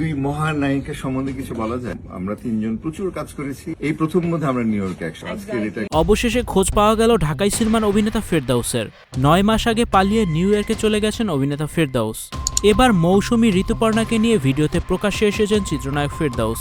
দুই মহানায়িকা সম্বন্ধে কিছু বলা যায়? আমরা তিনজন প্রচুর কাজ করেছি। এই প্রথম মধ্যে আমরা নিউ ইয়র্কে একসাথে। এটা অবশেষে খোঁজ পাওয়া গেল ঢাকাই সিনেমার অভিনেতা ফেরদাউসের। নয় মাস আগে পালিয়ে নিউ ইয়র্কে চলে গেছেন অভিনেতা ফেরদাউস। এবার মৌসুমী ঋতুপর্ণাকে নিয়ে ভিডিওতে প্রকাশ্যে এসেছেন চিত্রনায়ক ফেরদাউস।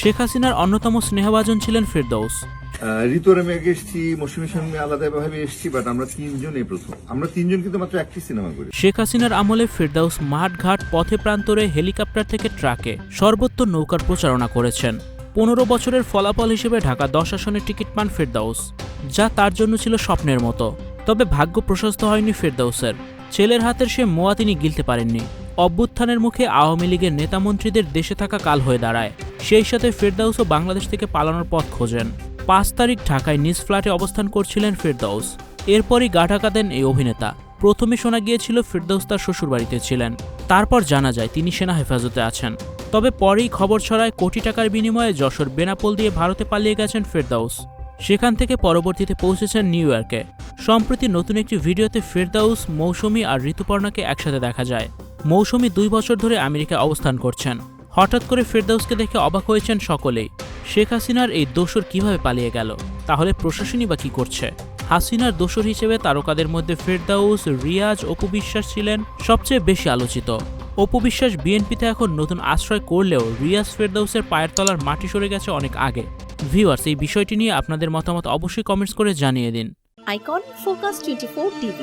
শেখ হাসিনার অন্যতম স্নেহভাজন ছিলেন ফেরদাউস। আহ, ঋতু আর আমি আগে এসেছি মৌসুমীর সঙ্গে আলাদাভাবে এসেছি বাট আমরা তিনজন এই প্রথম। আমরা তিনজন কিন্তু মাত্র একটি সিনেমা করি। শেখ হাসিনার আমলে ফেরদাউস মাঠঘাট পথে প্রান্তরে হেলিকপ্টার থেকে ট্রাকে সর্বত্র নৌকার প্রচারণা করেছেন। পনেরো বছরের ফলাফল হিসেবে ঢাকা দশ আসনের টিকিট পান ফেরদাউস যা তার জন্য ছিল স্বপ্নের মতো। তবে ভাগ্য প্রশস্ত হয়নি ফেরদাউসের। ছেলের হাতের সে মোয়া তিনি গিলতে পারেননি। অভ্যুত্থানের মুখে আওয়ামী লীগের নেতামন্ত্রীদের দেশে থাকা কাল হয়ে দাঁড়ায়। সেই সাথে ফেরদাউসও বাংলাদেশ থেকে পালানোর পথ খোঁজেন। পাঁচ তারিখ ঢাকায় নিজ ফ্ল্যাটে অবস্থান করছিলেন ফেরদাউস। এরপরই গা ঢাকা দেন এই অভিনেতা। প্রথমে শোনা গিয়েছিল ফিরদৌস তার শ্বশুরবাড়িতে ছিলেন। তারপর জানা যায় তিনি সেনা হেফাজতে আছেন। তবে পরেই খবর ছড়ায় কোটি টাকার বিনিময়ে যশোর বেনাপোল দিয়ে ভারতে পালিয়ে গেছেন ফেরদাউস। সেখান থেকে পরবর্তীতে পৌঁছেছেন নিউ ইয়র্কে। সম্প্রতি নতুন একটি ভিডিওতে ফেরদাউস, মৌসুমি আর ঋতুপর্ণাকে একসাথে দেখা যায়। মৌসুমি দুই বছর ধরে আমেরিকায় অবস্থান করছেন। হঠাৎ করে ফেরদাউসকে দেখে অবাক হয়েছেন সকলেই। শেখ হাসিনার এই দোসর কীভাবে পালিয়ে গেল? তাহলে প্রশাসনই বা কি করছে? হাসিনার দোসর হিসেবে তারকাদের মধ্যে ফেরদাউস রিয়াজ অপু বিশ্বাস ছিলেন সবচেয়ে বেশি আলোচিত। অপু বিশ্বাস বিএনপিতে এখন নতুন আশ্রয় করলেও রিয়াজ ফেরদাউসের পায়ের তলার মাটি সরে গেছে অনেক আগে। ভিউয়ার্স এই বিষয়টি নিয়ে আপনাদের মতামত অবশ্যই কমেন্টস করে জানিয়ে দিন। Icon Focus 24 TV,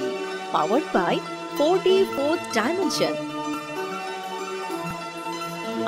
powered by 4D 4th Dimension.